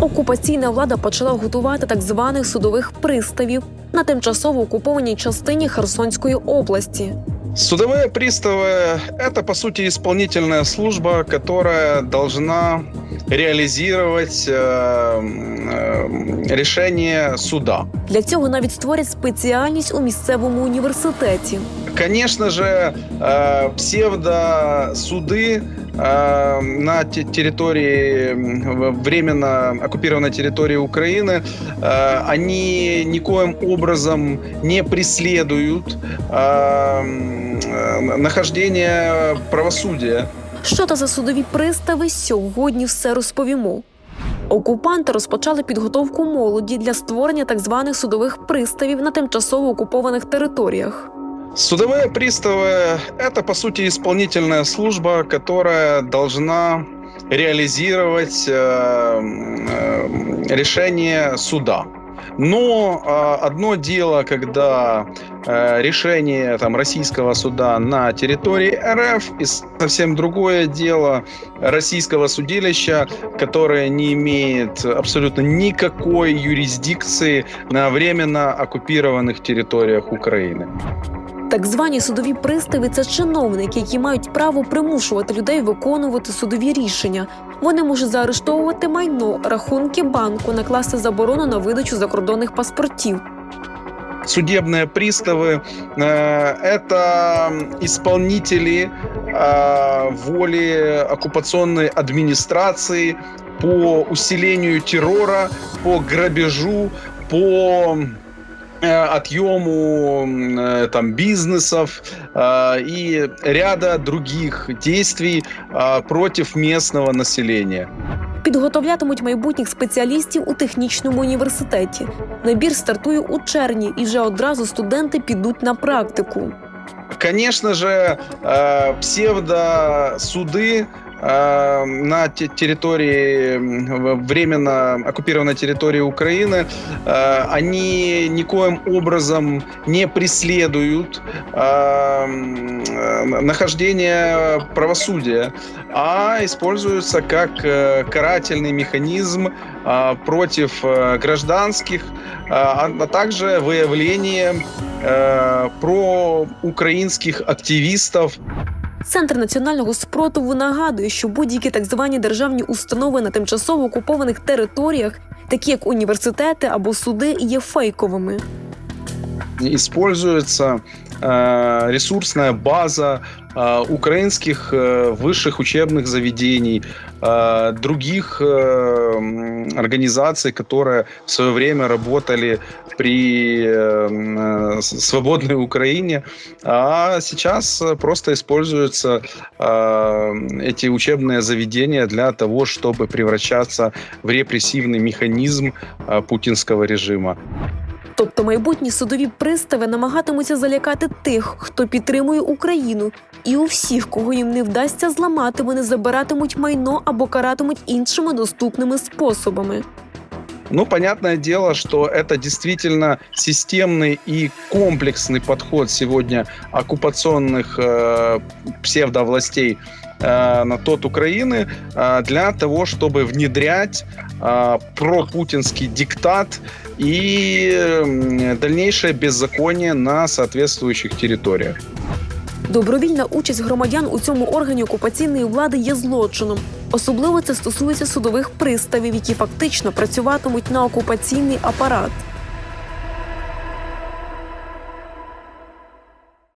Окупаційна влада почала готувати так званих судових приставів на тимчасово окупованій частині Херсонської області. Судовые приставы – это, по сути, исполнительная служба, которая должна реализировать э, э, решение суда. Для цього навіть створять спеціальність у місцевому університеті. Конечно же, э, псевдосуды э, на те- территории, м, временно оккупированной территории Украины, э, они никоим образом не преследуют э, м, э, нахождение правосудия. Що то за судові пристави сьогодні все розповімо. Окупанти розпочали підготовку молоді для створення так званих судових приставів на тимчасово окупованих територіях. Судовые приставы – это, по сути, исполнительная служба, которая должна реализовать э, э, решение суда. Но э, одно дело, когда э, решение там, российского суда на территории РФ, и совсем другое дело российского судилища, которое не имеет абсолютно никакой юрисдикции на временно оккупированных территориях Украины. Так звані судові пристави це чиновники, які мають право примушувати людей виконувати судові рішення. Вони можуть заарештовувати майно, рахунки банку, накласти заборону на видачу закордонних паспортів. Судебные приставы э, это исполнители э, воли оккупационной администрации по усилению террора, по грабежу, по э, отъему э, там бизнесов э, и ряда других действий э, против местного населения. Підготовлятимуть майбутніх спеціалістів у технічному університеті. Набір стартує у червні, і вже одразу студенти підуть на практику. Конечно же, э, псевдосуды э, на те- территории, м, в- временно оккупированной территории Украины, э, они никоим образом не преследуют э, м, э, нахождение правосудия, а используются как э, карательный механизм э, против э, гражданских, э, а а также выявление э, про українських активістів. Центр національного спротиву нагадує, що будь-які так звані державні установи на тимчасово окупованих територіях, такі як університети або суди, є фейковими. Используется э, ресурсная база э, украинских э, высших учебных заведений, других организаций, которые в свое время работали при свободной Украине, а сейчас просто используются эти учебные заведения для того, чтобы превращаться в репрессивный механизм путинского режима. Тобто майбутні судові пристави намагатимуться залякати тих, хто підтримує Україну, і у всіх, кого їм не вдасться зламати, вони забиратимуть майно або каратимуть іншими доступними способами. Ну, понятное дело, что это действительно системный и комплексный подход сегодня оккупационных э, псевдовластей э, на тот Украины э, для того, чтобы внедрять э, пропутинский диктат и м, дальнейшее беззаконие на соответствующих территориях. Добровільна участь громадян у цьому органі окупаційної влади є злочином. Особливо це стосується судових приставів, які фактично працюватимуть на окупаційний апарат.